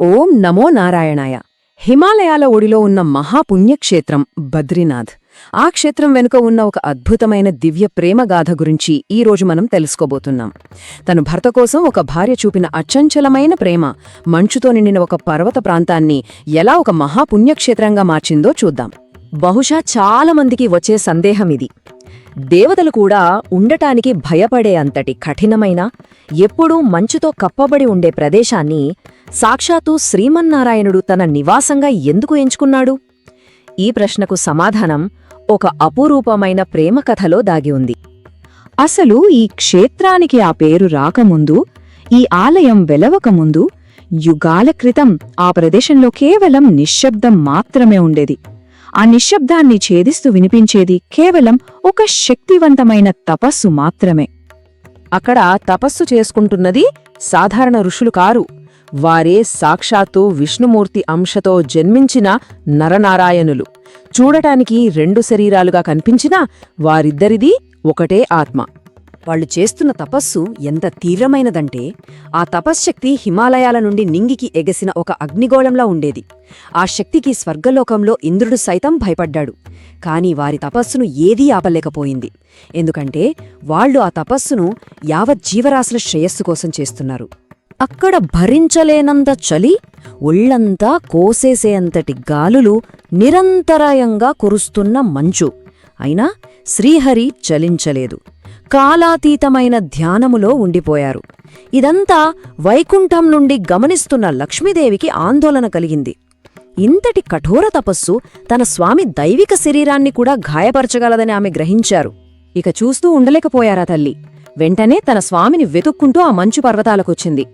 ఓం నమో నారాయణాయ. హిమాలయాల ఒడిలో ఉన్న మహాపుణ్యక్షేత్రం బద్రీనాథ్. ఆ క్షేత్రం వెనుక ఉన్న ఒక అద్భుతమైన దివ్య ప్రేమగాథ గురించి ఈ రోజు మనం తెలుసుకోబోతున్నాం. తను భర్త కోసం ఒక భార్య చూపిన అచంచలమైన ప్రేమ మంచుతో నిండిన ఒక పర్వత ప్రాంతాన్ని ఎలా ఒక మహాపుణ్యక్షేత్రంగా మార్చిందో చూద్దాం. బహుశా చాలామందికి వచ్చే సందేహం ఇది. దేవతలు కూడా ఉండటానికి భయపడే అంతటి కఠినమైన ఎప్పుడూ మంచుతో కప్పబడి ఉండే ప్రదేశాన్ని సాక్షాత్తు శ్రీమన్నారాయణుడు తన నివాసంగా ఎందుకు ఎంచుకున్నాడు? ఈ ప్రశ్నకు సమాధానం ఒక అపురూపమైన ప్రేమ కథలో దాగి ఉంది. అసలు ఈ క్షేత్రానికి ఆ పేరు రాకముందు ఈ ఆలయం వెలవకముందు యుగాల క్రితం ఆ ప్రదేశంలో కేవలం నిశ్శబ్దం మాత్రమే ఉండేది. ఆ నిశ్శబ్దాన్ని ఛేదిస్తూ వినిపించేది కేవలం ఒక శక్తివంతమైన తపస్సు మాత్రమే. అక్కడ తపస్సు చేసుకుంటున్నది సాధారణ ఋషులు కారు. వారే సాక్షాత్తు విష్ణుమూర్తి అంశతో జన్మించిన నరనారాయణులు. చూడటానికి రెండు శరీరాలుగా కనిపించినా వారిద్దరిది ఒకటే ఆత్మ. వాళ్ళు చేస్తున్న తపస్సు ఎంత తీవ్రమైనదంటే ఆ తపశ్శక్తి హిమాలయాల నుండి నింగికి ఎగసిన ఒక అగ్నిగోళంలా ఉండేది. ఆ శక్తికి స్వర్గలోకంలో ఇంద్రుడు సైతం భయపడ్డాడు. కాని వారి తపస్సును ఏదీ ఆపలేకపోయింది. ఎందుకంటే వాళ్ళు ఆ తపస్సును యావత్ జీవరాశుల శ్రేయస్సు కోసం చేస్తున్నారు. అక్కడ భరించలేనంత చలి ఒళ్ళంతా కోసేసేంతటి గాలులు నిరంతరాయంగా కురుస్తున్న మంచు. అయినా శ్రీహరి చలించలేదు. కాలాతీతమైన ధ్యానములో ఉండిపోయారు. ఇదంతా వైకుంఠం నుండి గమనిస్తున్న లక్ష్మీదేవికి ఆందోళన కలిగింది. ఇంతటి కఠోర తపస్సు తన స్వామి దైవిక శరీరాన్ని కూడా గాయపరచగలదని ఆమె గ్రహించారు. ఇక చూస్తూ ఉండలేకపోయారా తల్లి? వెంటనే తన స్వామిని వెతుక్కుంటూ ఆ మంచు పర్వతాలకొచ్చింది.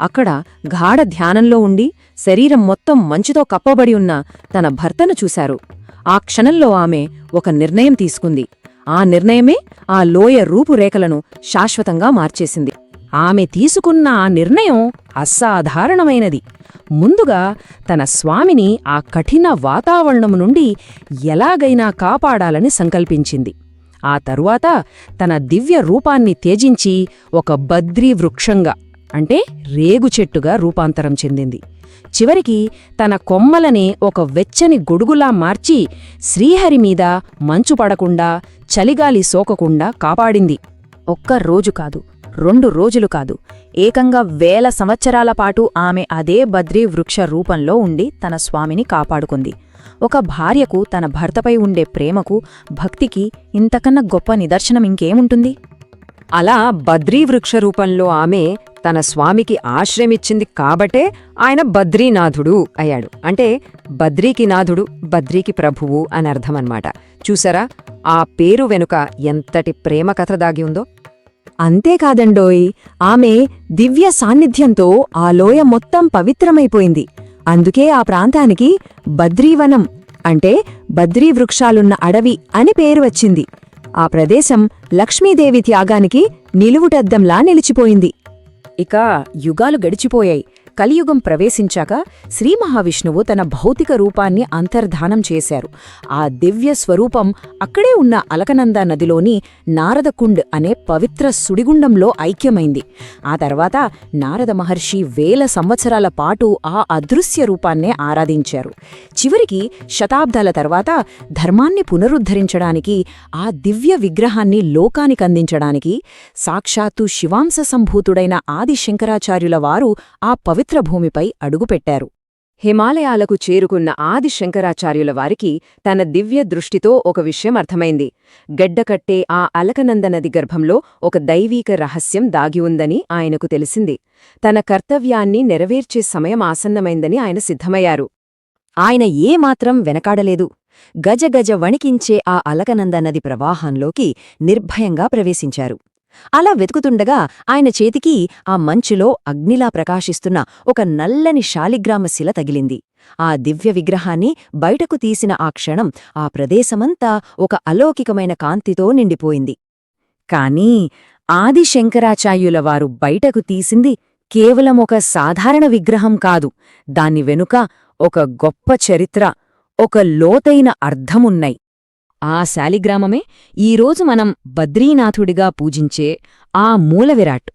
అక్కడ గాఢ ధ్యానంలో ఉండి శరీరం మొత్తం మంచుతో కప్పబడి ఉన్న తన భర్తను చూశారు. ఆ క్షణంలో ఆమె ఒక నిర్ణయం తీసుకుంది. ఆ నిర్ణయమే ఆ లోయ రూపురేఖలను శాశ్వతంగా మార్చేసింది. ఆమె తీసుకున్న ఆ నిర్ణయం అసాధారణమైనది. ముందుగా తన స్వామిని ఆ కఠిన వాతావరణము నుండి ఎలాగైనా కాపాడాలని సంకల్పించింది. ఆ తరువాత తన దివ్య రూపాన్ని త్యజించి ఒక బద్రీ వృక్షంగా అంటే రేగు చెట్టుగా రూపాంతరం చెందింది. చివరికి తన కొమ్మలని ఒక వెచ్చని గొడుగులా మార్చి శ్రీహరి మీద మంచు పడకుండా చలిగాలి సోకకుండా కాపాడింది. ఒక్క రోజు కాదు రెండు రోజులు కాదు. ఏకంగా వేల సంవత్సరాల పాటు ఆమె అదే బద్రీ వృక్ష రూపంలో ఉండి తన స్వామిని కాపాడుకుంది. ఒక భార్యకు తన భర్తపై ఉండే ప్రేమకు భక్తికి ఇంతకన్నా గొప్ప నిదర్శనం ఇంకేముంటుంది? అలా బద్రీ వృక్ష రూపంలో ఆమె తన స్వామికి ఆశ్రయమిచ్చింది కాబట్టే ఆయన బద్రీనాథుడు అయ్యాడు. అంటే బద్రీకి నాథుడు బద్రీకి ప్రభువు అని అర్థమన్నమాట. చూసారా? ఆ పేరు వెనుక ఎంతటి ప్రేమ కథ దాగి ఉందో? అంతేకాదండోయ్ ఆమె దివ్య సాన్నిధ్యంతో ఆ లోయ మొత్తం పవిత్రమైపోయింది. అందుకే ఆ ప్రాంతానికి బద్రీవనం అంటే బద్రీ వృక్షాలున్న అడవి అని పేరు వచ్చింది. ఆ ప్రదేశం లక్ష్మీదేవి త్యాగానికి నిలువుటద్దంలా నిలిచిపోయింది. ఇక యుగాలు గడిచిపోయాయి. కలియుగం ప్రవేశించాక శ్రీ మహావిష్ణువు తన భౌతిక రూపాన్ని అంతర్ధానం చేశారు. ఆ దివ్య స్వరూపం అక్కడే ఉన్న అలకనంద నదిలోని నారదకుండ్ అనే పవిత్ర సుడిగుండంలో ఐక్యమైంది. ఆ తర్వాత నారద మహర్షి వేల సంవత్సరాల పాటు ఆ అదృశ్య రూపాన్నే ఆరాధించారు. చివరికి శతాబ్దాల తర్వాత ధర్మాన్ని పునరుద్ధరించడానికి ఆ దివ్య విగ్రహాన్ని లోకానికందించడానికి సాక్షాత్తు శివాంశ సంభూతుడైన ఆది శంకరాచార్యుల వారు ఆ పవిత్ర భూమిపై అడుగుపెట్టారు. హిమాలయాలకు చేరుకున్న ఆది శంకరాచార్యుల వారికి తన దివ్య దృష్టితో ఒక విషయం అర్థమైంది. గడ్డకట్టే ఆ అలకనందనది గర్భంలో ఒక దైవీక రహస్యం దాగి ఉందని ఆయనకు తెలిసింది. తన కర్తవ్యాన్ని నెరవేర్చే సమయం ఆసన్నమైందని ఆయన సిద్ధమయ్యారు. ఆయన ఏమాత్రం వెనకాడలేదు. గజగజ వణికించే ఆ అలకనందనది ప్రవాహంలోకి నిర్భయంగా ప్రవేశించారు. అలా వెతుకుతుండగా ఆయన చేతికి ఆ మంచులో అగ్నిలా ప్రకాశిస్తున్న ఒక నల్లని శాలిగ్రామ శిల తగిలింది. ఆ దివ్య విగ్రహాన్ని బయటకు తీసిన ఆ క్షణం ఆ ప్రదేశమంతా ఒక అలౌకికమైన కాంతితో నిండిపోయింది. కాని ఆది బయటకు తీసింది కేవలం ఒక సాధారణ విగ్రహం కాదు. దాని వెనుక ఒక గొప్ప చరిత్ర ఒక లోతైన అర్థమున్నై. ఆ శాలిగ్రామమే ఈరోజు మనం బద్రీనాథుడిగా పూజించే ఆ మూలవిరాట్.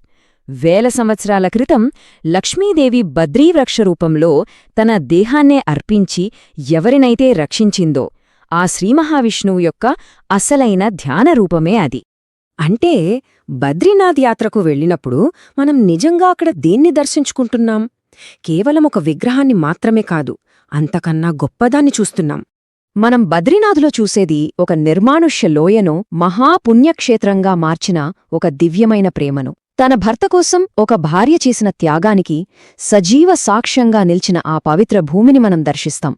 వేల సంవత్సరాల క్రితం లక్ష్మీదేవి బద్రీవృక్ష రూపంలో తన దేహాన్నే అర్పించి ఎవరినైతే రక్షించిందో ఆ శ్రీమహావిష్ణువు యొక్క అసలైన ధ్యానరూపమే అది. అంటే బద్రీనాథ్ యాత్రకు వెళ్ళినప్పుడు మనం నిజంగా అక్కడ దేన్ని దర్శించుకుంటున్నాం? కేవలం ఒక విగ్రహాన్ని మాత్రమే కాదు అంతకన్నా గొప్పదాన్ని చూస్తున్నాం. మనం బద్రీనాథులో చూసేది ఒక నిర్మానుష్య లోయను మహాపుణ్యక్షేత్రంగా మార్చిన ఒక దివ్యమైన ప్రేమను. తన భర్త కోసం ఒక భార్య చేసిన త్యాగానికి సజీవ సాక్ష్యంగా నిలిచిన ఆ పవిత్ర భూమిని మనం దర్శిస్తాం.